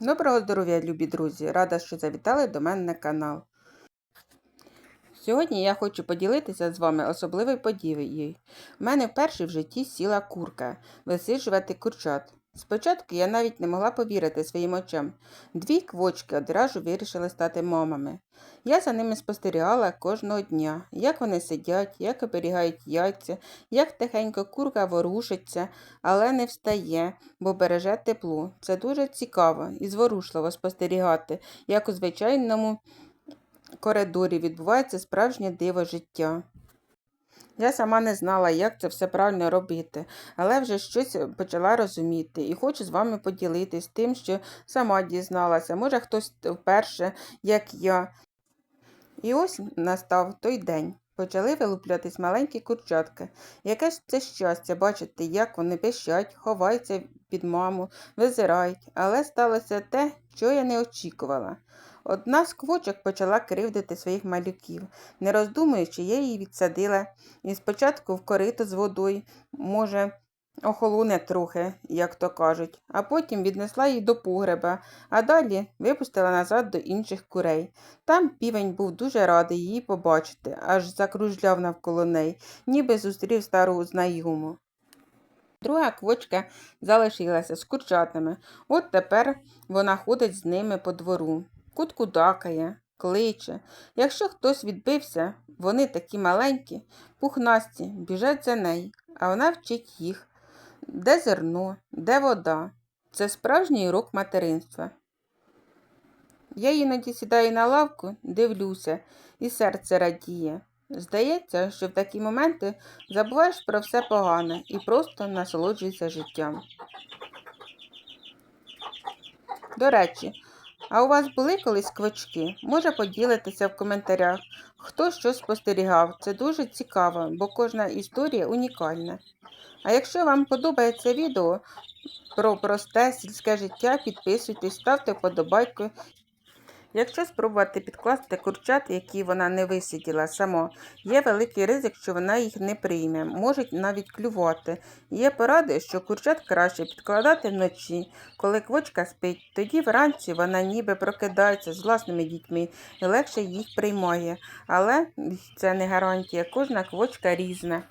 Доброго здоров'я, любі друзі! Рада, що завітали до мене на канал. Сьогодні я хочу поділитися з вами особливою подією. У мене вперше в житті сіла курка висиджувати курчат. Спочатку я навіть не могла повірити своїм очам. Дві квочки одразу вирішили стати мамами. Я за ними спостерігала кожного дня, як вони сидять, як оберігають яйця, як тихенько курка ворушиться, але не встає, бо береже тепло. Це дуже цікаво і зворушливо спостерігати, як у звичайному коридорі відбувається справжнє диво життя. Я сама не знала, як це все правильно робити, але вже щось почала розуміти і хочу з вами поділитись тим, що сама дізналася. Може, хтось вперше, як я. І ось настав той день. Почали вилуплятись маленькі курчатки. Яке ж це щастя бачити, як вони пищать, ховаються під маму, визирають, але сталося те, що я не очікувала. Одна з квочок почала кривдити своїх малюків. Не роздумуючи, я її відсадила і спочатку в корито з водою, може, охолоне трохи, як то кажуть, а потім віднесла її до погреба, а далі випустила назад до інших курей. Там півень був дуже радий її побачити, аж закружляв навколо неї, ніби зустрів стару знайому. Друга квочка залишилася з курчатами. От тепер вона ходить з ними по двору, куткудакає, кличе. Якщо хтось відбився, вони такі маленькі, пухнасті, біжать за нею, а вона вчить їх. Де зерно, де вода. Це справжній урок материнства. Я іноді сідаю на лавку, дивлюся, і серце радіє. Здається, що в такі моменти забуваєш про все погане і просто насолоджуєшся життям. До речі, а у вас були колись квачки? Може поділитися в коментарях, хто що спостерігав. Це дуже цікаво, бо кожна історія унікальна. А якщо вам подобається відео про просте сільське життя, підписуйтесь, ставте вподобайку. Якщо спробувати підкласти курчат, які вона не висиділа само, є великий ризик, що вона їх не прийме, можуть навіть клювати. Є поради, що курчат краще підкладати вночі, коли квочка спить. Тоді вранці вона ніби прокидається з власними дітьми і легше їх приймає. Але це не гарантія, кожна квочка різна.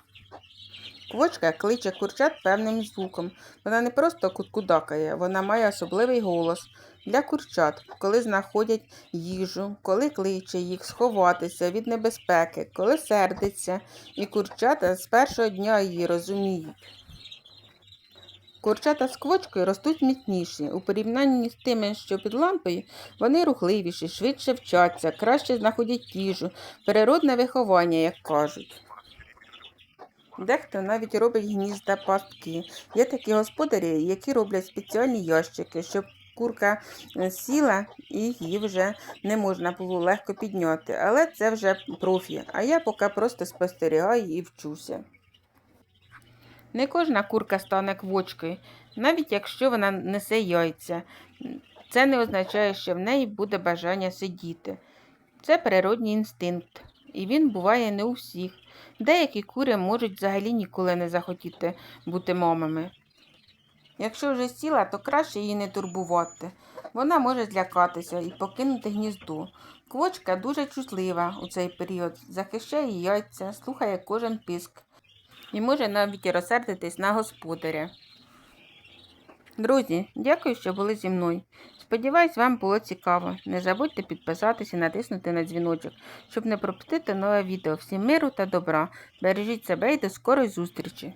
Квочка кличе курчат певним звуком. Вона не просто куткудакає, вона має особливий голос для курчат, коли знаходять їжу, коли кличе їх сховатися від небезпеки, коли сердиться, і курчата з першого дня її розуміють. Курчата з квочкою ростуть міцніші. У порівнянні з тими, що під лампою, вони рухливіші, швидше вчаться, краще знаходять їжу, природне виховання, як кажуть. Дехто навіть робить гнізда пастки. Є такі господарі, які роблять спеціальні ящики, щоб курка е, сіла і її вже не можна було легко підняти. Але це вже профі, а я поки просто спостерігаю і вчуся. Не кожна курка стане квочкою, навіть якщо вона несе яйця. Це не означає, що в неї буде бажання сидіти. Це природній інстинкт, і він буває не у всіх. Деякі кури можуть взагалі ніколи не захотіти бути мамами. Якщо вже сіла, то краще її не турбувати. Вона може злякатися і покинути гніздо. Квочка дуже чутлива у цей період, захищає яйця, слухає кожен писк і може навіть розсердитись на господаря. Друзі, дякую, що були зі мною. Сподіваюсь, вам було цікаво. Не забудьте підписатися і натиснути на дзвіночок, щоб не пропустити нове відео. Всім миру та добра. Бережіть себе і до скорої зустрічі!